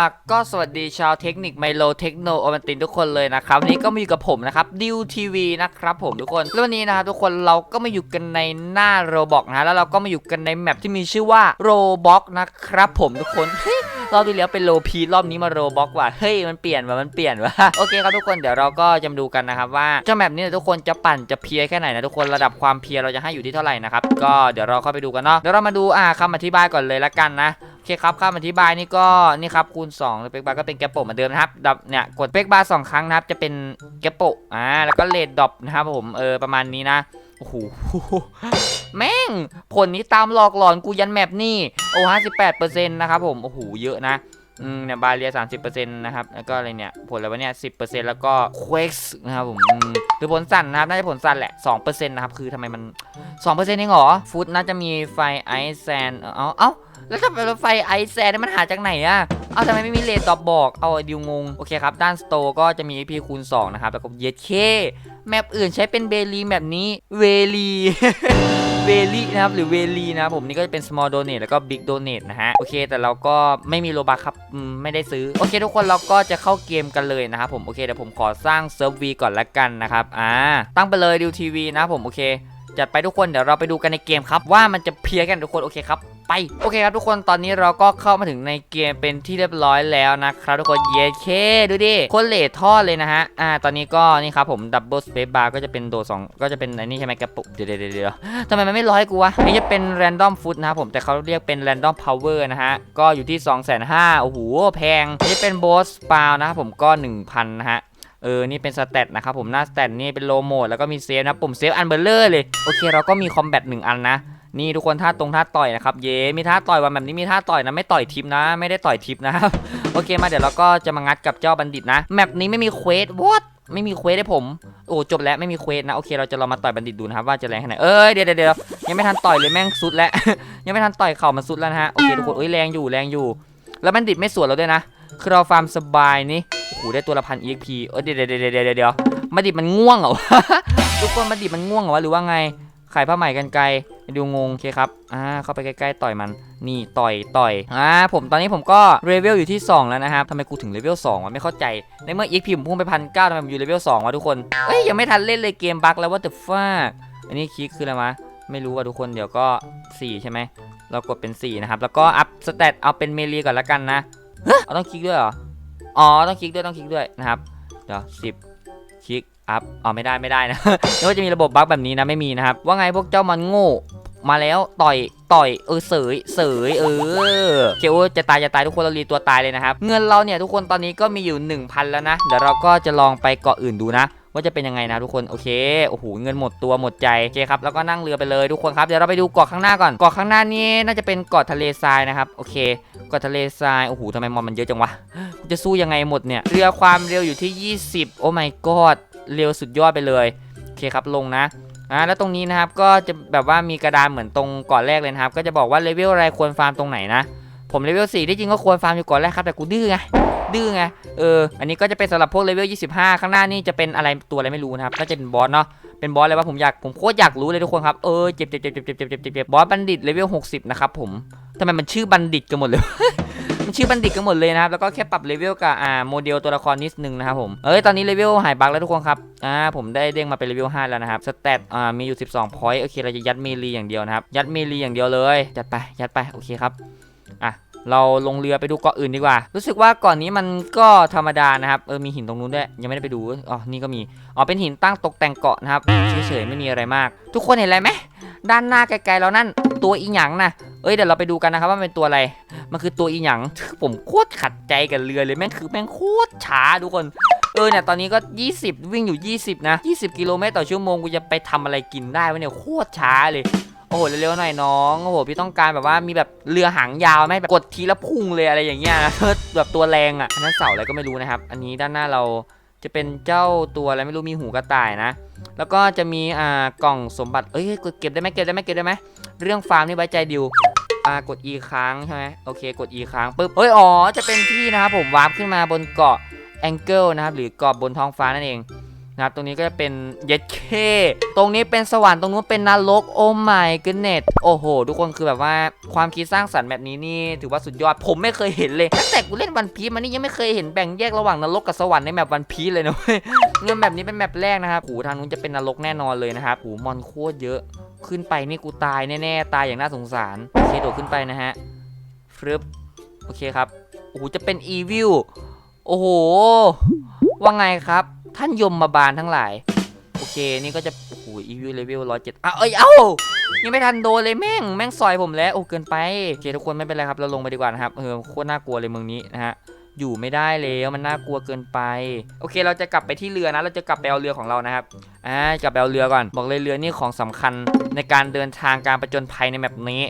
อะก็สวัสดีชาวเทคนิคไมโลเทคโนโอมันตินทุกคนเลยนะครับ วันนี้ก็มาอยู่กับผมนะครับดิวทีวีนะครับผมทุกคนแล้ววันนี้นะครับทุกคนเราก็มาอยู่กันในหน้าโรบอกนะแล้วเราก็มาอยู่กันในแมปที่มีชื่อว่าโรบอกนะครับผมทุกคนรอบที่แล้วเป็นโลพีรอบนี้มาโรบอกว่ะเฮ้ยมันเปลี่ยนว่ะมันเปลี่ยนว่ะโอเคครับทุกคนเดี๋ยวเราก็จะมาดูกันนะครับว่าเจ้าแมปนี้ทุกคนจะปั่นจะเพียแค่ไหนนะทุกคนระดับความเพียเราจะให้อยู่ที่เท่าไหร่นะครับก็เดี๋ยวเราเข้าไปดูกันเนาะเดี๋ยวเรามาดูอ่าคำอธิบายก่อนเลยละกันนะ โอเคครับคำอธิบายนี่ก็นี่ครับคูณ2สเปกบาร์ก็เป็นแกปโปเหมือนเดิมนะครับดับเนี่ยกดเปกบาร์สองครั้งนะครับจะเป็นแกปโปอ่าแล้วก็เลดดรอปนะครับผมเออประมาณนี้นะโอ้โหแม่ง ผลนี้ตามหลอกหลอนกูยันแมปนี่โอ้ห้าสิบแปดเปอร์เซ็นต์นะครับผมโอ้โหเยอะนะอืมเนี่ยบาเรียสามสิบเปอร์เซ็นต์นะครับแล้วก็อะไรเนี่ยผลอะไรวะเนี่ยสิบเปอร์เซ็นต์แล้วก็เควกส์นะครับผมอืมหรือผลสั่นนะครับน่าจะผลสั่นแหละสองเปอร์เซ็นต์นะครับคือทำไมมันสองเปอร์เซ็นต์เองเหรอฟุตน่าจะมีไฟไอซ์แซนเอ้าเอ้า แล้วทำไมรถไฟไอแซนนี่มันหาจากไหนอะเอาทำไมไม่มีเลทตอบบอก เอาดิวงง โอเคครับ ด้านสโตก็จะมี AP คูณ 2 นะครับ แล้วก็เย k แมปอื่นใช้เป็นเบลีแบบนี้ เวลีเวลีนะครับหรือเวลีนะครับผมนี่ก็จะเป็น small donate แล้วก็ big donate นะฮะ โอเค แต่เราก็ไม่มีโลบัคครับอืมไม่ได้ซื้อ โอเค ทุกคนเราก็จะเข้าเกมกันเลยนะครับผมโอเคเดี๋ยวผมขอสร้างเซิร์ฟวีก่อนละกันนะครับอ่าตั้งไปเลยดิวทีวีนะผมโอเค จัดไปทุกคนเดี๋ยวเราไปดูกันในเกมครับ ว่ามันจะเพลียกันทุกคนโอเคครับไปโอเคครับทุกคนตอนนี้เราก็เข้ามาถึงในเกมเป็นที่เรียบร้อยแล้วนะครับทุกคนเยเคดูดิโคนเลทท่อดเลยนะฮะอ่าตอนนี้ก็นี่ครับผมดับเบิลสเปซบาร์ก็จะเป็นโดสองก็จะเป็นอันนี้ใช่ไหมกระปุกเดี๋ยวเดี๋ยวเดี๋ยวทำไมมันไม่ร้อยกูวะนี่จะเป็นแรนดอมฟุตนะครับผมแต่เขาเรียกเป็นแรนดอมพาวเวอร์นะฮะก็อยู่ที่2 5 0 0 0โอ้โหแพงนี่เป็นโบสปาวนะครับผมก็ 1,000นะฮะ เออ นี่เป็นสเตตนะครับผมหน้าสเตตนี่เป็นโลโมดแล้วก็มีเซฟนะปุ่มเซฟอันเบลเลอร์เลย โอเค เราก็มีคอมแบทหนึ่งอันนะ นี่ทุกคนท่าตรงท่าต่อยนะครับ เย้ มีท่าต่อยวันแบบนี้มีท่าต่อยนะ ไม่ต่อยทิปนะ ไม่ได้ต่อยทิปนะครับ โอเค มาเดี๋ยวเราก็จะมางัดกับเจ้าบัณฑิตนะ แมปนี้ไม่มีเควสวอตไม่มีเควสให้ผม โอ้จบแล้วไม่มีเควสนะ โอเค เราจะลองมาต่อยบัณฑิตดูนะครับว่าจะแรงแค่ไหน เอ้ยเดี๋ยวเดี๋ยวเดี๋ยวยังไม่ทันต่อยเลยแม่งสุดแล้ว ยังไม่ทันต่อยเข่ามันสุดแล้วนะฮะ โอเคทุกคนเอ้ยแรงอยู่แรงอยู่ แล้วบัณฑิตไม่สวนเราด้วยนะ คือเราฟาร์มสบายนี่โอ้โหได้ตัวละพัน EXP เออเดี๋ยวเดี๋ยวเดี๋ยวเดี๋ยวเดี๋ยวมาดิบมันง่วงเหรอวะทุกคนมาดิบมันง่วงเหรอวะหรือว่าไงขายผ้าใหม่กันไกลดูงงโอเคครับอ่าเข้าไปใกล้ๆต่อยมันนี่ต่อยต่อยอ่าผมตอนนี้ผมก็เลเวลอยู่ที่ 2 แล้วนะครับทำไมกูถึงเลเวล2วะไม่เข้าใจในเมื่อ EXP ผมพุ่งไปพันเก้าทำไมผมอยู่เลเวล2วะทุกคนเอ้ยยังไม่ทันเล่นเลยเกมบั๊กแล้วว่าแต่ฟาอันนี้คลิกคืออะไรวะไม่รู้ว่ะทุกคนเดี๋ยวก็ 4 ใช่ไหมเรากดเป็น 4 นะครับ แล้วก็อัพสเตตเอาเป็นเมลีก่อนละกันนะ เอาต้องคลิกด้วยเหรอ อ๋อ ต้องคลิกด้วย ต้องคลิกด้วยนะครับ เดี๋ยวสิบคลิก อัพ อ๋อ ไม่ได้ ไม่ได้นะนึกว่าจะมีระบบบั๊กแบบนี้นะ ไม่มีนะครับ ว่าไงพวกเจ้ามันโง่ มาแล้วต่อย ต่อย เออ เสย เสย เออเขียวจะตาย จะตาย ทุกคนเรารีตัวตายเลยนะครับ เงินเราเนี่ยทุกคนตอนนี้ก็มีอยู่ 1,000 แล้วนะ เดี๋ยวเราก็จะลองไปเกาะอื่นดูนะ ว่าจะเป็นยังไงนะทุกคนโอเคโอ้โหเงินหมดตัวหมดใจโอเคครับแล้วก็นั่งเรือไปเลยทุกคนครับเดี๋ยวเราไปดูเกาะข้างหน้าก่อนเกาะข้างหน้านี้น่าจะเป็นเกาะทะเลทรายนะครับโอเคเกาะทะเลทรายโอ้โหทำไมมอนมันเยอะจังวะจะสู้ยังไงหมดเนี่ยเรือความเร็วอยู่ที่ 20 โอ้ my god เร็วสุดยอดไปเลยโอเคครับลงนะอ่าแล้วตรงนี้นะครับก็จะแบบว่ามีกระดานเหมือนตรงก่อนแรกเลยนะครับ ก็จะบอกว่าเลเวลอะไรควรฟาร์มตรงไหนนะ ผมเลเวล4ที่จริงก็ควรฟาร์มอยู่ก่อนแรกครับแต่กูดื้อไง ดื้อไง เออ อันนี้ก็จะเป็นสำหรับพวกเลเวล 25 ข้างหน้านี่จะเป็นอะไรตัวอะไรไม่รู้นะครับ ก็จะเป็นบอสเนาะ เป็นบอสเลยว่าผมอยาก ผมโคตรอยากรู้เลยทุกคนครับ เออ เจ็บเจ็บเจ็บเจ็บเจ็บเจ็บเจ็บบอสบัณฑิตเลเวล 60 นะครับผมทำไมมันชื่อบัณฑิตกันหมดเลยมันชื่อบัณฑิตกันหมดเลยนะครับ แล้วก็แค่ปรับเลเวลกับอ่าโมเดลตัวละครนิดนึงนะครับผม เอ้ย ตอนนี้เลเวลหายบั๊กแล้วทุกคนครับ อ่า ผมได้เด้งมาเป็นเลเวล 5 แล้วนะครับ สเตตอ่า มีอยู่ 12พอยต์โอเค เราจะยัดเมลีอย่างเดียวนะครับ ยัดเมลีอย่างเดียวเลย จัดไป ยัดไป โอเคครับ อะ เราลงเรือไปดูเกาะอื่นดีกว่า รู้สึกว่าเกาะนนี้มันก็ธรรมดานะครับ เออ มีหินตรงนู้นด้วย ยังไม่ได้ไปดู อ๋อ นี่ก็มี อ๋อ เป็นหินตั้งตกแต่งเกาะนะครับ เฉยๆ ไม่มีอะไรมาก ทุกคนเห็นอะไรไหม ด้านหน้าไกลๆเรานั่น ตัวอีหยังนะเอ้ย เดี๋ยวเราไปดูกันนะครับว่าเป็นตัวอะไร มันคือตัวอีหยัง ผมโคตรขัดใจกับเรือเลย แม่งคือแม่งโคตรช้าทุกคนเออเนี่ยตอนนี้ก็ 20 วิ่งอยู่ 20 นะ 20 กิโลเมตรต่อชั่วโมงกูจะไปทำอะไรกินได้วะเนี่ยโคตรช้าเลย โอ้โหเร็วๆหน่อยน้องโอ้โหพี่ต้องการแบบว่ามีแบบเรือหางยาวไหมแบบกดทีละพุ่งเลยอะไรอย่างเงี้ยนะแบบตัวแรงอะอันนั้นเสาอะไรก็ไม่รู้นะครับ อันนี้ด้านหน้าเราจะเป็นเจ้าตัวอะไรไม่รู้มีหูกระต่ายนะ แล้วก็จะมีอ่ากล่องสมบัติเอ้ยกดเก็บได้ไหมเก็บได้ไหมเก็บได้ไหมเรื่องฟาร์มนี่ไว้ใจดิวอ่ากด E ค้างใช่ไหมโอเคกด E ค้างปุ๊บเฮ้ยอ๋อจะเป็นที่นะครับผมวาร์ปขึ้นมาบนเกาะแองเกิลนะครับหรือเกาะบนท้องฟ้านั่นเอง นะครับตรงนี้ก็จะเป็นเย็ดเคตรงนี้เป็นสวรรค์ตรงนู้นเป็นนรกโอ้ไม่กเน็ตโอ้โห ทุกคนคือแบบว่าความคิดสร้างสรรค์แบบนี้นี่ถือว่าสุดยอดผมไม่เคยเห็นเลยตั้งแต่กูเล่นวันพีมันนี่ยังไม่เคยเห็นแบ่งแยกระหว่างนรกกับสวรรค์ในแมปวันพีเลยนะเว้ยเงินแบบนี้เป็นแมปแรกนะครับหูทางนู้นจะเป็นนรกแน่นอนเลยนะครับหูมอนโคตรเยอะ ขึ้นไปนี่กูตายแน่ๆตายอย่างน่าสงสารโอเคโดดขึ้นไปนะฮะฟรึบโอเคครับโอ้โหจะเป็นอีวิลโอ้โหว่าไงครับ ท่านยมมาบาลทั้งหลาย โอเค นี่ก็จะ โอ้โหอีวิลเลเวลร้อยเจ็ดอ้าเอ้ย เอ้า ยังไม่ทันโดนเลยแม่ง แม่งซอยผมแล้ว โอ้ เกินไป โอเค ทุกคนไม่เป็นไรครับ เราลงไปดีกว่านะครับ เออ โคตรน่ากลัวเลยเมืองนี้นะฮะ อยู่ไม่ได้แล้วมันน่ากลัวเกินไป โอเค เราจะกลับไปที่เรือนะ เราจะกลับไปเอาเรือของเรานะครับ อ่า กลับไปเอาเรือก่อน บอกเลยเรือนี่ของสำคัญในการเดินทางการประจนภัยในแบบนี้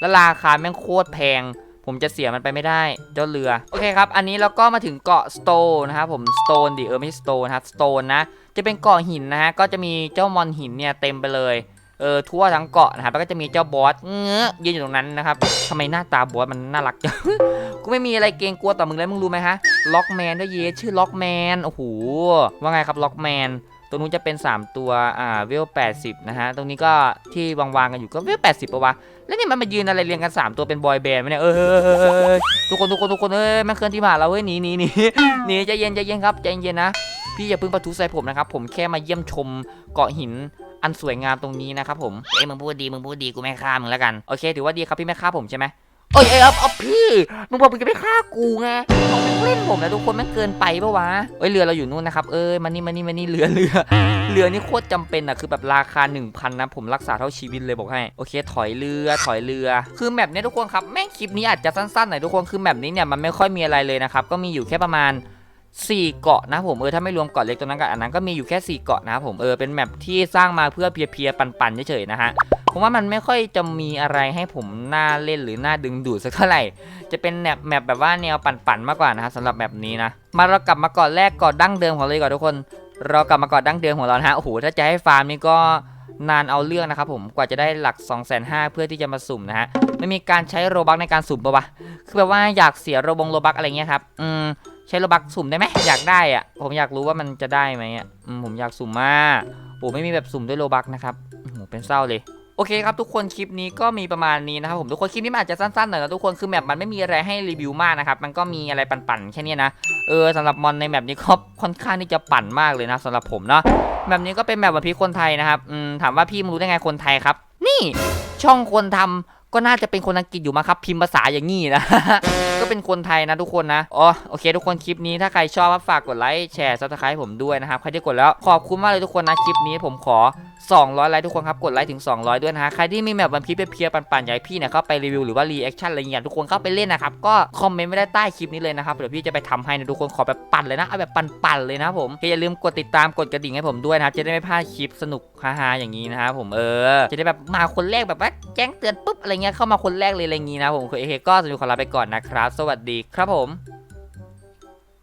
และราคาแม่งโคตรแพง ผมจะเสียมันไปไม่ได้เจ้าเรือ โอเคครับ อันนี้เราก็มาถึงเกาะสโตนนะครับผมสโตนดิเออไม่สโตนครับสโตนนะ จะเป็นเกาะหินนะฮะ ก็จะมีเจ้ามอนหินเนี่ยเต็มไปเลยเออทั่วทั้งเกาะนะครับแล้วก็จะมีเจ้าบอสเงื้อยืนอยู่ตรงนั้นนะครับทำไมหน้าตาบอสมันน่ารักจังกูไม่มีอะไรเกรงกลัวต่อมึงแล้วมึงรู้ไหมฮะล็อกแมนด้วยเยชื่อล็อกแมนโอ้โหว่าไงครับล็อกแมน รงนู้นจะเป็น 3 ตัวอ่าเวล80 นะฮะ ตรงนี้ก็ที่วางๆกันอยู่ก็เวล80ปะวะ แล้วนี่มันมายืนอะไรเรียงกัน 3 ตัวเป็นบอยแบนด์ไหมเนี่ย เออทุกคนทุกคนทุกคนเอ้ยม่งเคลื่อนที่ผ่านเราเว้ยหนีหนีหนีหนีใจเย็นใจเย็นครับใจเย็นนะ พี่อย่าเพิ่งประทุใส่ผมนะครับ ผมแค่มาเยี่ยมชมเกาะหินอันสวยงามตรงนี้นะครับผม เอ้ยมึงพูดดีมึงพูดดีกูไม่ฆ่ามึงแล้วกัน โอเค ถือว่าดีครับพี่ไม่ฆ่าผมใช่ไหม เอ้ยเอ้ยอาเอฟพี่มึงบอกมึงจะไม่ฆ่ากูไงเอามึงเล่นผมนะทุกคนมันเกินไปปะวะเอ้ยเรือเราอยู่นู่นนะครับเอ้ยมานี่มานี่มานี่เรือเรือเรือนี่โคตรจำเป็นอะคือแบบราคา 1,000นะผมรักษาเท่าชีวิตเลยบอกให้โอเค ถอยเรือถอยเรือ คือแมปเนี้ยทุกคนครับแม่งคลิปนี้อาจจะสั้นๆหน่อยทุกคนคือแมปนี้เนี่ยมันไม่ค่อยมีอะไรเลยนะครับก็มีอยู่แค่ประมาณ 4 เกาะนะผมเออถ้าไม่รวมเกาะเล็กตัวนั้นกับอันนั้นก็มีอยู่แค่ 4 เกาะนะครับผมเออเป็นแมปที่สร้างมาเพื่อเพียๆปันๆเฉยๆนะฮะผมว่ามันไม่ค่อยจะมีอะไรให้ผมน่าเล่นหรือน่าดึงดูดสักเท่าไหร่ จะเป็นแมปแมปแบบว่าแนวปั่นๆมากกว่านะครับสำหรับแบบนี้นะมาเรากลับมาเกาะแรกเกาะดั้งเดิมของเราเลยก่อนทุกคน เรากลับมาเกาะดั้งเดิมของเรานะฮะโอ้โหถ้าจะให้ฟาร์มนี่ก็นานเอาเรื่องนะครับผมกว่าจะได้หลัก 2 5 0 0 0เพื่อที่จะมาสุ่มนะฮะไม่มีการใช้โรบักในการสุ่มปะวะคือแบบว่าอยากเสียโรบงโรบักอะไรเงี้ยครับอืม ใช้โรบักสุ่มได้ไหมอยากได้อะ ผมอยากรู้ว่ามันจะได้ไหมอะผมอยากสุ่มมากโอ้ไม่มีแบบสุ่มด้วยโรบักนะครับโอ้โหเป็นเศร้าเลยโอเคครับทุกคนคลิปนี้ก็มีประมาณนี้นะครับผมทุกคนคลิปนี้นอาจจะสั้นๆหน่อยนะทุกคนคือแมปมันไม่มีอะไรให้รีวิวมากนะครับมันก็มีอะไรปั่นๆแค่นี้นะเออสำหรับมอนในแมปนี้ก็ค่อนข้างที่จะปั่นมากเลยนะสำหรับผมเนาะแมปนี้ก็เป็นแมปวันพีคนไทยนะครับถามว่าพี่มึงรู้ได้ไงคนไทยครับ นี่ช่องคนทำ ก็น่าจะเป็นคนอังกฤษอยู่มาครับพิมพ์ภาษาอย่างงี้นะ ก็เป็นคนไทยนะทุกคนนะอ๋อโอเค ทุกคนคลิปนี้ถ้าใครชอบก็ฝากกดไลค์แชร์ซับสไครต์ผมด้วยนะครับใครที่กดแล้วขอบคุณมากเลยทุกคนนะคลิปนี้ผมขอ200ไลค์ทุกคนครับกดไลค์ถึง 200 ด้วยนะฮะใครที่มีแบบวันพีเพียๆปั่นๆอยากให้พี่เนี่ยเข้าไปรีวิวหรือว่ารีแอคชั่นอะไรอย่างเงี้ยทุกคนเข้าไปเล่นนะครับก็คอมเมนต์ไว้ได้ใต้คลิปนี้เลยนะครับเดี๋ยวพี่จะไปทำให้นะทุกคนขอแบบปั่นเลยนะเอาแบบปั่นๆเลยนะผมอย่าลืมกดติดตามกดกระดิ่งให้ผมด้วยนะครับจะได้ไม่พลาดคลิปสนุกฮาๆอย่างนี้นะครับผมเออจะได้แบบมาคนแรกแบบว่าแจ้งเตือนปุ๊บอะไรเงี้ยเข้ามาคนแรกเลยอะไรอย่างงี้นะผมโอเคก็สนุกขอลาไปก่อนนะครับ สวัสดีครับผม